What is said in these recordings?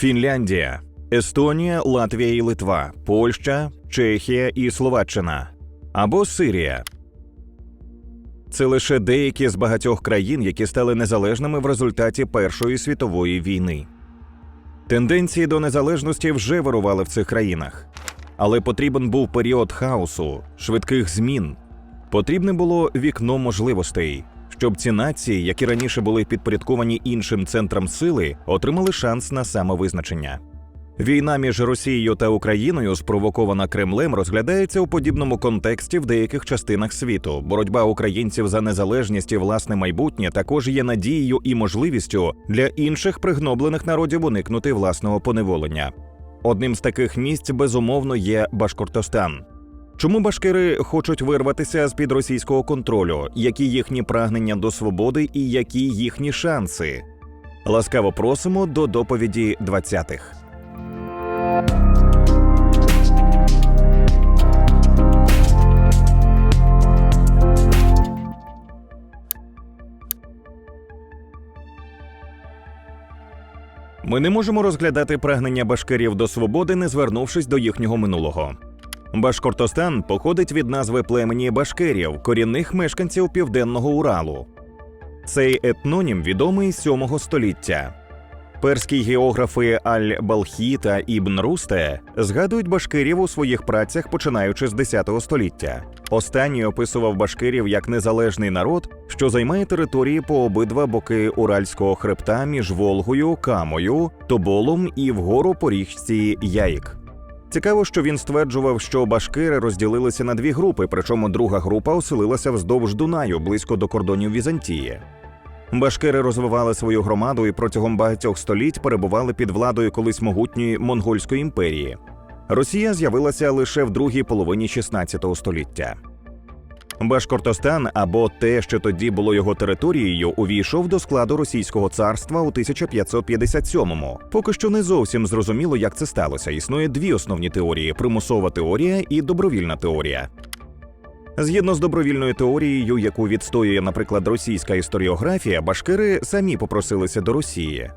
Фінляндія, Естонія, Латвія і Литва, Польща, Чехія і Словаччина або Сирія. Це лише деякі з багатьох країн, які стали незалежними в результаті Першої світової війни. Тенденції до незалежності вже вирували в цих країнах, але потрібен був період хаосу, швидких змін. Потрібне було вікно можливостей, щоб ці нації, які раніше були підпорядковані іншим центрам сили, отримали шанс на самовизначення. Війна між Росією та Україною, спровокована Кремлем, розглядається у подібному контексті в деяких частинах світу. Боротьба українців за незалежність і власне майбутнє також є надією і можливістю для інших пригноблених народів уникнути власного поневолення. Одним з таких місць безумовно є Башкортостан. Чому башкири хочуть вирватися з під російського контролю? Які їхні прагнення до свободи і які їхні шанси? Ласкаво просимо до доповіді 20-х. Ми не можемо розглядати прагнення башкирів до свободи, не звернувшись до їхнього минулого. Башкортостан походить від назви племені башкирів, корінних мешканців південного Уралу. Цей етнонім відомий з 7 століття. Перські географи Аль-Балхі та Ібн Русте згадують башкирів у своїх працях починаючи з 10 століття. Останній описував башкирів як незалежний народ, що займає території по обидва боки Уральського хребта між Волгою, Камою, Тоболом і вгору по річці Яїк. Цікаво, що він стверджував, що башкири розділилися на дві групи, причому друга група оселилася вздовж Дунаю близько до кордонів Візантії. Башкири розвивали свою громаду і протягом багатьох століть перебували під владою колись могутньої монгольської імперії. Росія з'явилася лише в другій половині 16 століття. Башкортостан або те, що тоді було його територією, увійшов до складу російського царства у 1557-му. Поки що не зовсім зрозуміло, як це сталося. Існує дві основні теорії: примусова теорія і добровільна теорія. Згідно з добровільною теорією, яку відстоює, наприклад, російська історіографія, башкири самі попросилися до Росії.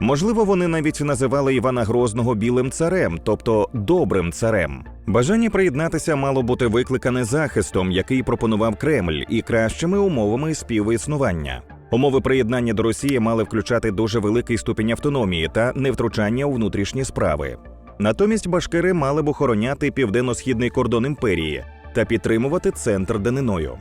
Можливо, вони навіть називали Івана Грозного білим царем, тобто добрим царем. Бажання приєднатися мало бути викликане захистом, який пропонував Кремль, і кращими умовами співіснування. Умови приєднання до Росії мали включати дуже великий ступінь автономії та невтручання у внутрішні справи. Натомість башкири мали б охороняти південно-східний кордон імперії та підтримувати центр даниною.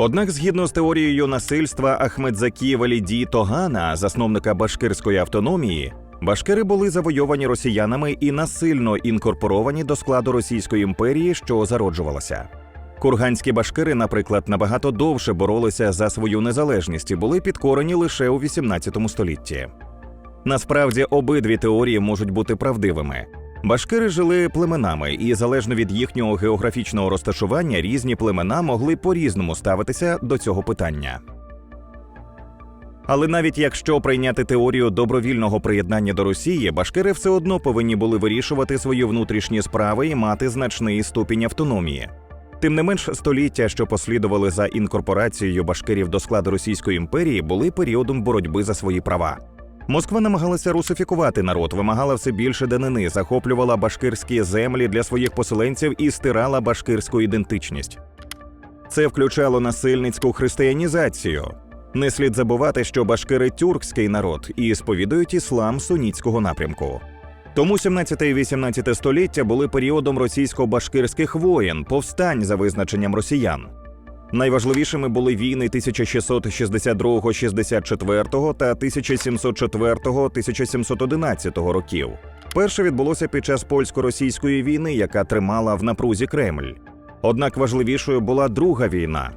Однак, згідно з теорією насильства Ахмедзакі Валіді Тогана, засновника башкирської автономії, башкири були завойовані росіянами і насильно інкорпоровані до складу Російської імперії, що зароджувалася. Курганські башкири, наприклад, набагато довше боролися за свою незалежність і були підкорені лише у 18 столітті. Насправді обидві теорії можуть бути правдивими. Башкири жили племенами, і залежно від їхнього географічного розташування, різні племена могли по-різному ставитися до цього питання. Але навіть якщо прийняти теорію добровільного приєднання до Росії, башкири все одно повинні були вирішувати свої внутрішні справи і мати значний ступінь автономії. Тим не менш, століття, що послідували за інкорпорацією башкирів до складу Російської імперії, були періодом боротьби за свої права. Москва намагалася русифікувати народ, вимагала все більше данини, захоплювала башкирські землі для своїх поселенців і стирала башкирську ідентичність. Це включало насильницьку християнізацію. Не слід забувати, що башкири тюркський народ і сповідують іслам сунітського напрямку. Тому 17 і 18 століття були періодом російсько-башкирських воєн, повстань за визначенням росіян. Найважливішими були війни 1662-64 та 1704-1711 років. Перше відбулося під час польсько-російської війни, яка тримала в напрузі Кремль. Однак важливішою була друга війна.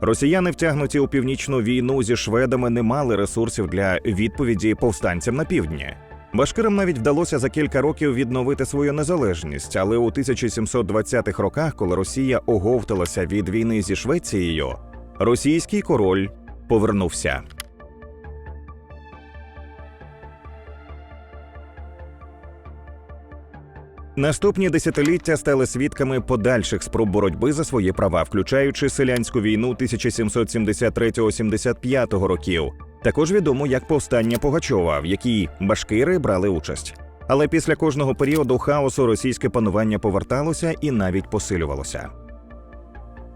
Росіяни, втягнуті у північну війну зі шведами, не мали ресурсів для відповіді повстанцям на півдні. Башкирам навіть вдалося за кілька років відновити свою незалежність, але у 1720-х роках, коли Росія оговталася від війни зі Швецією, російський король повернувся. Наступні десятиліття стали свідками подальших спроб боротьби за свої права, включаючи селянську війну 1773-75 років також відомо як повстання Пугачова, в якій башкири брали участь. Але після кожного періоду хаосу російське панування поверталося і навіть посилювалося.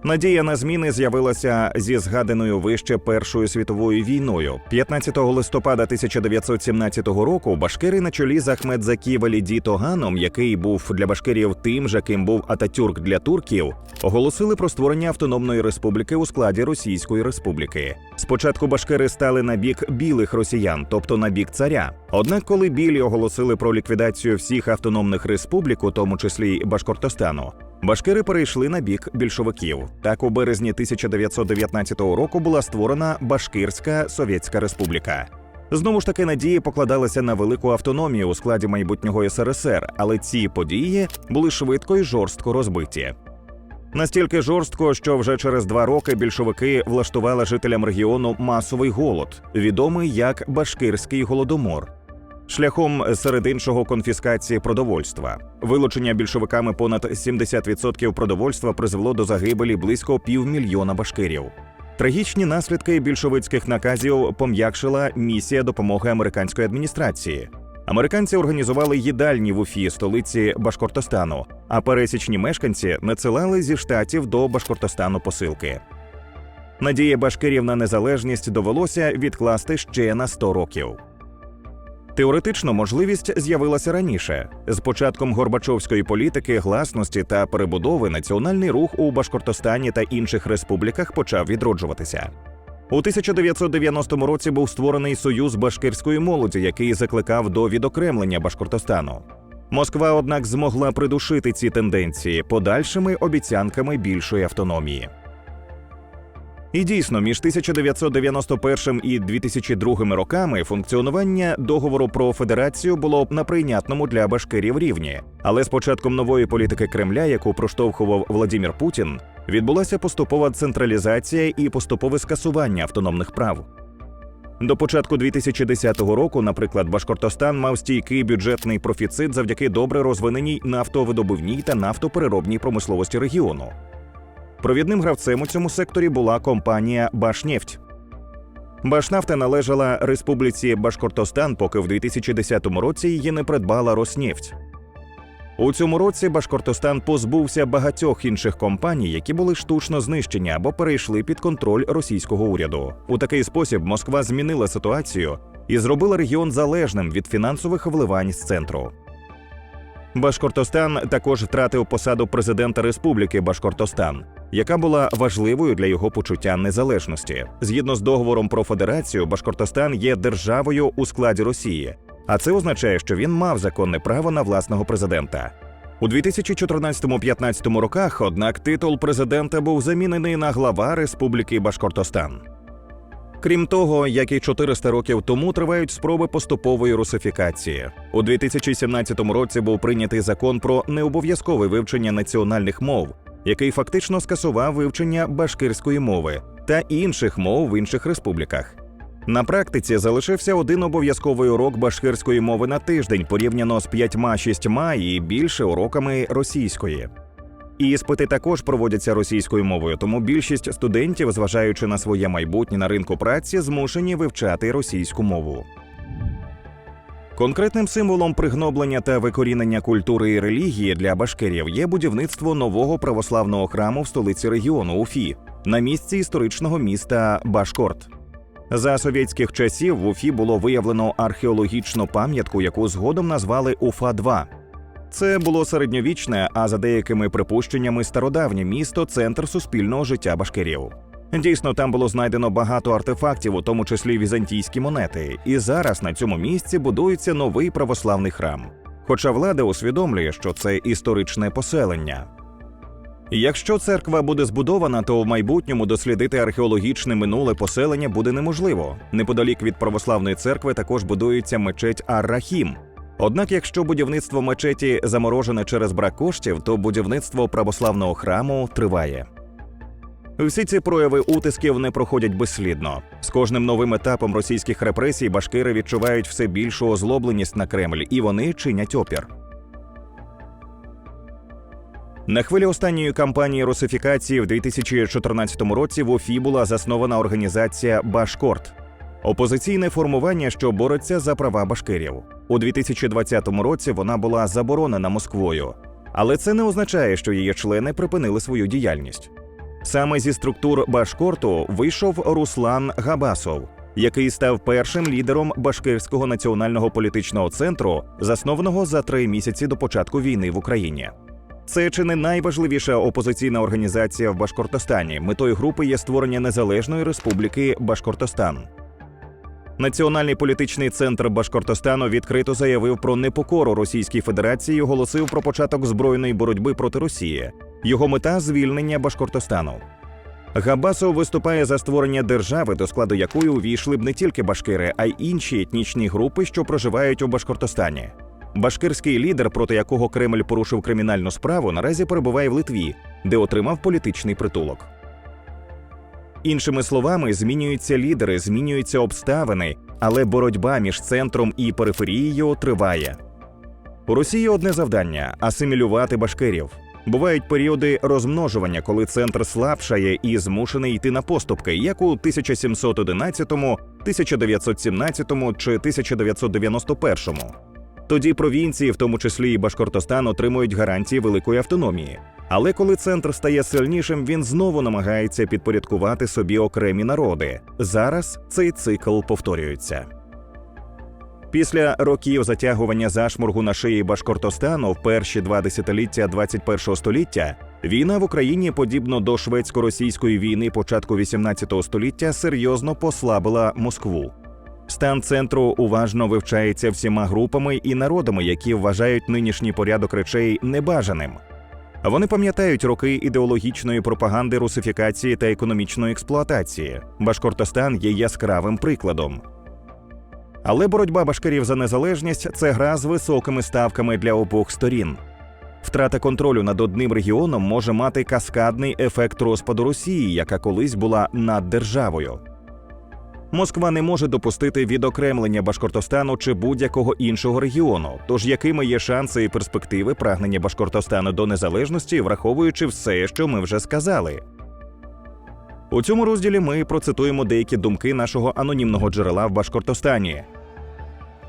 Надія на зміни з'явилася зі згаданою вище Першою світовою війною. 15 листопада 1917 року башкири на чолі з Ахмедзакі Валіді Тоганом, який був для башкирів тим же, ким був Ататюрк для турків, оголосили про створення автономної республіки у складі Російської республіки. Спочатку башкири стали на бік білих росіян, тобто на бік царя. Однак, коли білі оголосили про ліквідацію всіх автономних республік, у тому числі й Башкортостану, Башкири перейшли на бік більшовиків. Так, у березні 1919 року була створена Башкирська Совєтська Республіка. Знову ж таки, надії покладалися на велику автономію у складі майбутнього СРСР, але ці події були швидко і жорстко розбиті. Настільки жорстко, що вже через два роки більшовики влаштували жителям регіону масовий голод, відомий як Башкирський голодомор шляхом серед іншого конфіскації продовольства. Вилучення більшовиками понад 70% продовольства призвело до загибелі близько півмільйона башкирів. Трагічні наслідки більшовицьких наказів пом'якшила місія допомоги американської адміністрації. Американці організували їдальні в Уфі, столиці Башкортостану, а пересічні мешканці надсилали зі штатів до Башкортостану посилки. Надії башкирів на незалежність довелося відкласти ще на 100 років. Теоретично можливість з'явилася раніше. З початком Горбачовської політики, гласності та перебудови національний рух у Башкортостані та інших республіках почав відроджуватися. У 1990 році був створений союз башкирської молоді, який закликав до відокремлення Башкортостану. Москва, однак, змогла придушити ці тенденції подальшими обіцянками більшої автономії. І дійсно, між 1991 і 2002 роками функціонування договору про федерацію було на прийнятному для башкирів рівні. Але з початком нової політики Кремля, яку проштовхував Владимир Путін, відбулася поступова централізація і поступове скасування автономних прав. До початку 2010 року, наприклад, Башкортостан мав стійкий бюджетний профіцит завдяки добре розвиненій нафтовидобувній та нафтопереробній промисловості регіону. Провідним гравцем у цьому секторі була компанія Башнефть. Башнафта належала республіці Башкортостан, поки в 2010 році її не придбала Роснефть. У цьому році Башкортостан позбувся багатьох інших компаній, які були штучно знищені або перейшли під контроль російського уряду. У такий спосіб Москва змінила ситуацію і зробила регіон залежним від фінансових вливань з центру. Башкортостан також втратив посаду президента Республіки Башкортостан, яка була важливою для його почуття незалежності. Згідно з договором про федерацію, Башкортостан є державою у складі Росії, а це означає, що він мав законне право на власного президента. У 2014-15 роках, однак, титул президента був замінений на глава Республіки Башкортостан. Крім того, як і 400 років тому тривають спроби поступової русифікації. У 2017 році був прийнятий закон про необов'язкове вивчення національних мов, який фактично скасував вивчення башкирської мови та інших мов в інших республіках. На практиці залишився один обов'язковий урок башкирської мови на тиждень порівняно з п'ятьма-шістьма і більше уроками російської. Іспити також проводяться російською мовою, тому більшість студентів, зважаючи на своє майбутнє на ринку праці, змушені вивчати російську мову. Конкретним символом пригноблення та викорінення культури і релігії для башкирів є будівництво нового православного храму в столиці регіону Уфі на місці історичного міста Башкорт. За совєтських часів в Уфі було виявлено археологічну пам'ятку, яку згодом назвали Уфа 2 Це було середньовічне, а за деякими припущеннями стародавнє місто центр суспільного життя башкирів. Дійсно, там було знайдено багато артефактів, у тому числі візантійські монети, і зараз на цьому місці будується новий православний храм. Хоча влада усвідомлює, що це історичне поселення. Якщо церква буде збудована, то в майбутньому дослідити археологічне минуле поселення буде неможливо. Неподалік від православної церкви також будується мечеть Ар-Рахім. Однак, якщо будівництво мечеті заморожене через брак коштів, то будівництво православного храму триває. Всі ці прояви утисків не проходять безслідно. З кожним новим етапом російських репресій башкири відчувають все більшу озлобленість на Кремль, і вони чинять опір. На хвилі останньої кампанії русифікації в 2014 році в Уфі була заснована організація Башкорт. Опозиційне формування, що бореться за права башкирів. У 2020 році вона була заборонена Москвою, але це не означає, що її члени припинили свою діяльність. Саме зі структур Башкорту вийшов Руслан Габасов, який став першим лідером Башкирського національного політичного центру, заснованого за три місяці до початку війни в Україні. Це чи не найважливіша опозиційна організація в Башкортостані. Метою групи є створення незалежної республіки Башкортостан. Національний політичний центр Башкортостану відкрито заявив про непокору Російській Федерації і оголосив про початок збройної боротьби проти Росії. Його мета звільнення Башкортостану. Габасов виступає за створення держави, до складу якої увійшли б не тільки башкири, а й інші етнічні групи, що проживають у Башкортостані. Башкирський лідер, проти якого Кремль порушив кримінальну справу, наразі перебуває в Литві, де отримав політичний притулок. Іншими словами, змінюються лідери, змінюються обставини, але боротьба між центром і периферією триває. У Росії одне завдання асимілювати башкирів. Бувають періоди розмножування, коли центр слабшає і змушений йти на поступки, як у 1711, 1917 чи 1991. Тоді провінції, в тому числі і Башкортостан, отримують гарантії великої автономії. Але коли центр стає сильнішим, він знову намагається підпорядкувати собі окремі народи. Зараз цей цикл повторюється. Після років затягування зашморгу на шиї Башкортостану в перші два десятиліття 21 століття війна в Україні, подібно до шведсько-російської війни початку 18 століття, серйозно послабила Москву. Стан центру уважно вивчається всіма групами і народами, які вважають нинішній порядок речей небажаним. Вони пам'ятають роки ідеологічної пропаганди, русифікації та економічної експлуатації. Башкортостан є яскравим прикладом. Але боротьба башкирів за незалежність це гра з високими ставками для обох сторін. Втрата контролю над одним регіоном може мати каскадний ефект розпаду Росії, яка колись була над державою. Москва не може допустити відокремлення Башкортостану чи будь-якого іншого регіону. Тож якими є шанси і перспективи прагнення Башкортостану до незалежності, враховуючи все, що ми вже сказали. У цьому розділі ми процитуємо деякі думки нашого анонімного джерела в Башкортостані.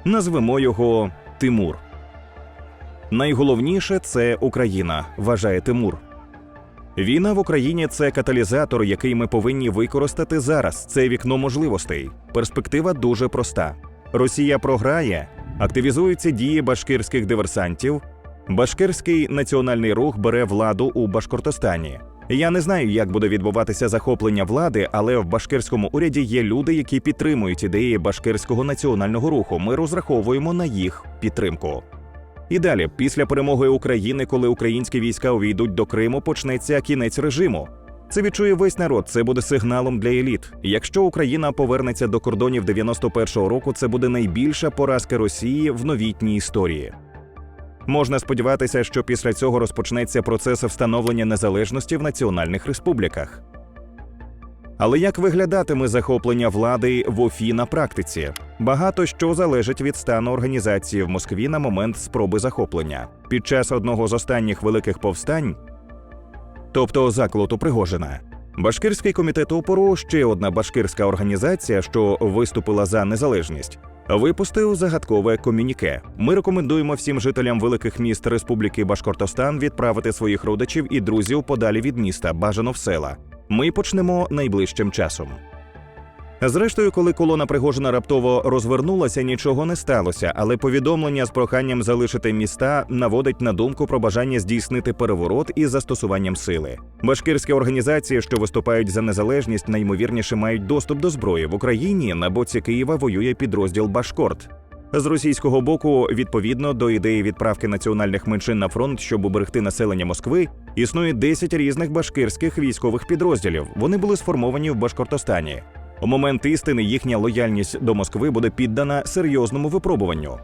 Назвемо його Тимур. Найголовніше це Україна, вважає Тимур. Війна в Україні це каталізатор, який ми повинні використати зараз. Це вікно можливостей. Перспектива дуже проста: Росія програє, активізуються дії башкирських диверсантів. Башкирський національний рух бере владу у Башкортостані. Я не знаю, як буде відбуватися захоплення влади, але в башкирському уряді є люди, які підтримують ідеї башкирського національного руху. Ми розраховуємо на їх підтримку. І далі, після перемоги України, коли українські війська увійдуть до Криму, почнеться кінець режиму. Це відчує весь народ. Це буде сигналом для еліт. Якщо Україна повернеться до кордонів 91-го року, це буде найбільша поразка Росії в новітній історії. Можна сподіватися, що після цього розпочнеться процес встановлення незалежності в національних республіках. Але як виглядатиме захоплення влади в ОФІ на практиці? Багато що залежить від стану організації в Москві на момент спроби захоплення. Під час одного з останніх великих повстань, тобто заколоту Пригожина, Башкирський комітет опору, ще одна башкирська організація, що виступила за незалежність, випустив загадкове комюніке. Ми рекомендуємо всім жителям великих міст Республіки Башкортостан відправити своїх родичів і друзів подалі від міста, бажано в села. Ми почнемо найближчим часом. Зрештою, коли колона Пригожина раптово розвернулася, нічого не сталося, але повідомлення з проханням залишити міста наводить на думку про бажання здійснити переворот із застосуванням сили. Башкирські організації, що виступають за незалежність, найімовірніше мають доступ до зброї в Україні. На боці Києва воює підрозділ Башкорт. З російського боку, відповідно до ідеї відправки національних меншин на фронт, щоб уберегти населення Москви, існує 10 різних башкирських військових підрозділів. Вони були сформовані в Башкортостані. У момент істини їхня лояльність до Москви буде піддана серйозному випробуванню.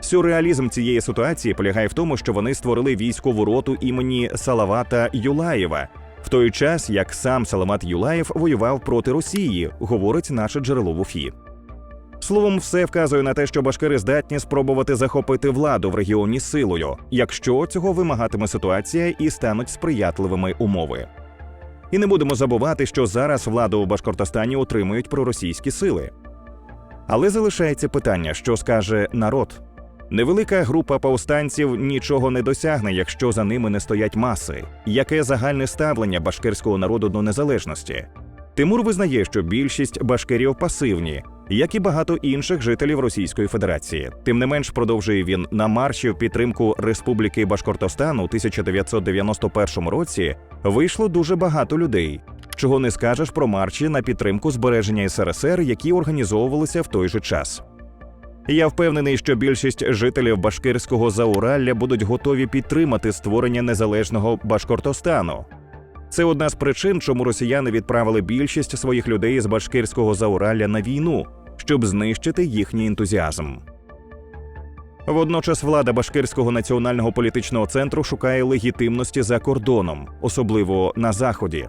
Сюрреалізм цієї ситуації полягає в тому, що вони створили військову роту імені Салавата Юлаєва, в той час як сам Саламат Юлаєв воював проти Росії, говорить наше джерело в Уфі. Словом, все вказує на те, що башкири здатні спробувати захопити владу в регіоні силою, якщо цього вимагатиме ситуація і стануть сприятливими умови. І не будемо забувати, що зараз владу у Башкортостані отримують проросійські сили. Але залишається питання, що скаже народ. Невелика група повстанців нічого не досягне, якщо за ними не стоять маси. Яке загальне ставлення башкирського народу до незалежності? Тимур визнає, що більшість башкирів пасивні, як і багато інших жителів Російської Федерації. Тим не менш, продовжує він на марші в підтримку Республіки Башкортостан у 1991 році вийшло дуже багато людей. Чого не скажеш про марші на підтримку збереження СРСР, які організовувалися в той же час. Я впевнений, що більшість жителів Башкирського Зауралля будуть готові підтримати створення незалежного Башкортостану. Це одна з причин, чому росіяни відправили більшість своїх людей з Башкирського Зауралля на війну, щоб знищити їхній ентузіазм. Водночас влада Башкирського національного політичного центру шукає легітимності за кордоном, особливо на заході.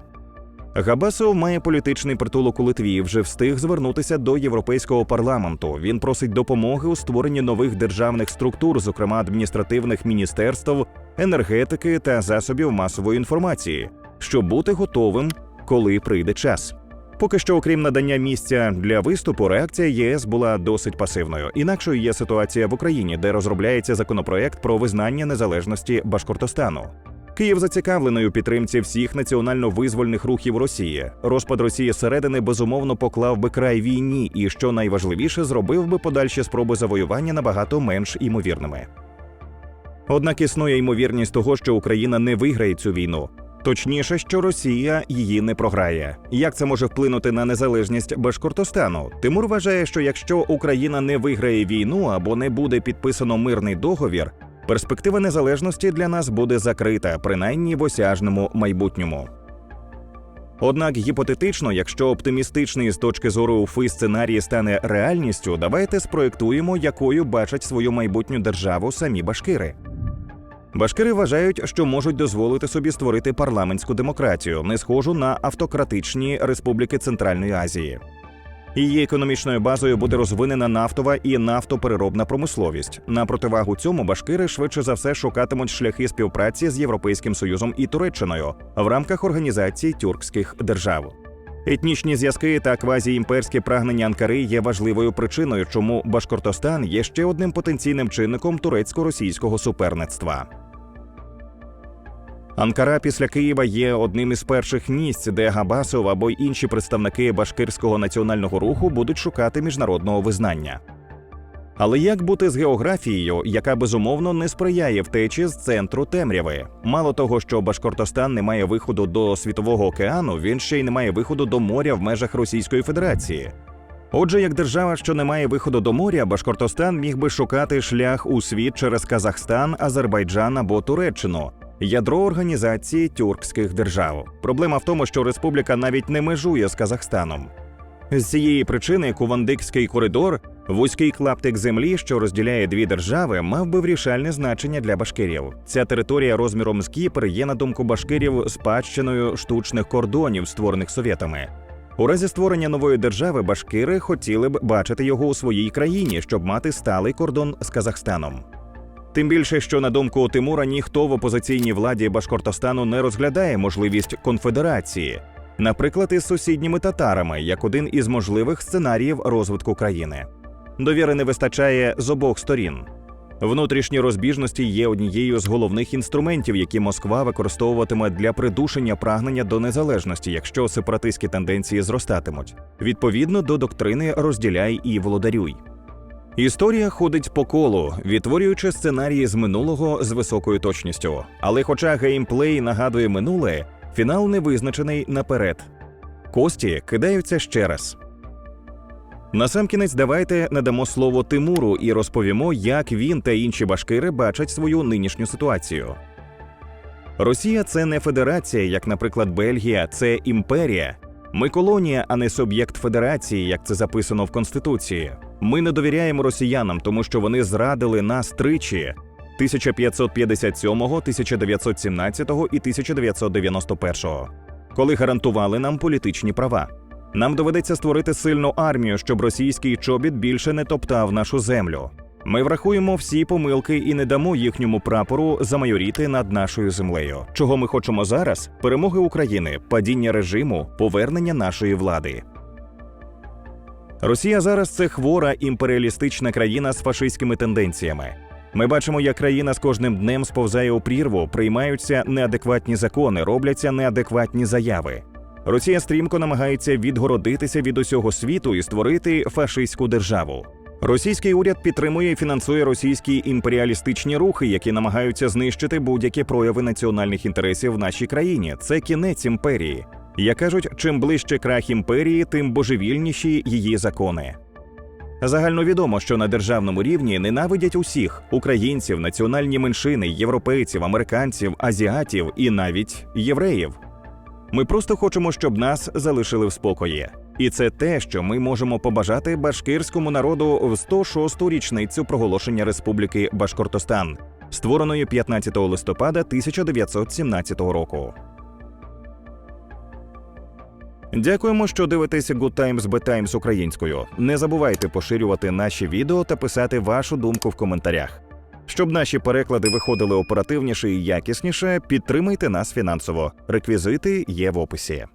Габасов має політичний притулок у Литві. Вже встиг звернутися до європейського парламенту. Він просить допомоги у створенні нових державних структур, зокрема адміністративних міністерств, енергетики та засобів масової інформації, щоб бути готовим, коли прийде час. Поки що, окрім надання місця для виступу, реакція ЄС була досить пасивною. Інакшою є ситуація в Україні, де розробляється законопроект про визнання незалежності Башкортостану. Київ зацікавлений у підтримці всіх національно-визвольних рухів Росії. Розпад Росії зсередини безумовно поклав би край війні, і що найважливіше, зробив би подальші спроби завоювання набагато менш імовірними. Однак існує ймовірність того, що Україна не виграє цю війну. Точніше, що Росія її не програє. Як це може вплинути на незалежність Башкортостану? Тимур вважає, що якщо Україна не виграє війну або не буде підписано мирний договір, перспектива незалежності для нас буде закрита, принаймні в осяжному майбутньому. Однак гіпотетично, якщо оптимістичний з точки зору УФИ сценарій стане реальністю, давайте спроєктуємо, якою бачать свою майбутню державу самі башкири. Башкири вважають, що можуть дозволити собі створити парламентську демократію, не схожу на автократичні республіки Центральної Азії. Її економічною базою буде розвинена нафтова і нафтопереробна промисловість. На противагу цьому башкири швидше за все шукатимуть шляхи співпраці з Європейським Союзом і Туреччиною в рамках організації тюркських держав. Етнічні зв'язки та квазіімперське прагнення Анкари є важливою причиною, чому Башкортостан є ще одним потенційним чинником турецько-російського суперництва. Анкара після Києва є одним із перших місць, де Габасов або й інші представники башкирського національного руху будуть шукати міжнародного визнання. Але як бути з географією, яка безумовно не сприяє втечі з центру темряви? Мало того, що Башкортостан не має виходу до світового океану, він ще й не має виходу до моря в межах Російської Федерації. Отже, як держава, що не має виходу до моря, Башкортостан міг би шукати шлях у світ через Казахстан, Азербайджан або Туреччину. Ядро організації тюркських держав. Проблема в тому, що республіка навіть не межує з Казахстаном. З цієї причини Кувандикський коридор, вузький клаптик землі, що розділяє дві держави, мав би вирішальне значення для башкирів. Ця територія розміром з Кіпр є, на думку башкирів, спадщиною штучних кордонів, створених совєтами. У разі створення нової держави башкири хотіли б бачити його у своїй країні, щоб мати сталий кордон з Казахстаном. Тим більше, що на думку Тимура, ніхто в опозиційній владі Башкортостану не розглядає можливість конфедерації, наприклад, із сусідніми татарами, як один із можливих сценаріїв розвитку країни. Довіри не вистачає з обох сторін. Внутрішні розбіжності є однією з головних інструментів, які Москва використовуватиме для придушення прагнення до незалежності, якщо сепаратистські тенденції зростатимуть, відповідно до доктрини розділяй і володарюй. Історія ходить по колу, відтворюючи сценарії з минулого з високою точністю. Але, хоча геймплей нагадує минуле, фінал не визначений наперед. Кості кидаються ще раз. Насамкінець давайте надамо слово Тимуру і розповімо, як він та інші башкири бачать свою нинішню ситуацію. Росія це не федерація, як, наприклад, Бельгія, це імперія. Ми колонія, а не суб'єкт федерації, як це записано в Конституції. Ми не довіряємо росіянам, тому що вони зрадили нас тричі: 1557, 1917 і 1991, коли гарантували нам політичні права. Нам доведеться створити сильну армію, щоб російський чобіт більше не топтав нашу землю. Ми врахуємо всі помилки і не дамо їхньому прапору замайоріти над нашою землею. Чого ми хочемо зараз? Перемоги України, падіння режиму, повернення нашої влади. Росія зараз це хвора імперіалістична країна з фашистськими тенденціями. Ми бачимо, як країна з кожним днем сповзає у прірву, приймаються неадекватні закони, робляться неадекватні заяви. Росія стрімко намагається відгородитися від усього світу і створити фашистську державу. Російський уряд підтримує і фінансує російські імперіалістичні рухи, які намагаються знищити будь-які прояви національних інтересів в нашій країні. Це кінець імперії. Як кажуть, чим ближче крах імперії, тим божевільніші її закони. Загальновідомо, що на державному рівні ненавидять усіх українців, національні меншини, європейців, американців, азіатів і навіть євреїв. Ми просто хочемо, щоб нас залишили в спокої. І це те, що ми можемо побажати башкирському народу в 106-ту річницю проголошення Республіки Башкортостан, створеної 15 листопада 1917 року. Дякуємо, що дивитесь Good Times Bad Times українською. Не забувайте поширювати наші відео та писати вашу думку в коментарях. Щоб наші переклади виходили оперативніше і якісніше, підтримайте нас фінансово. Реквізити є в описі.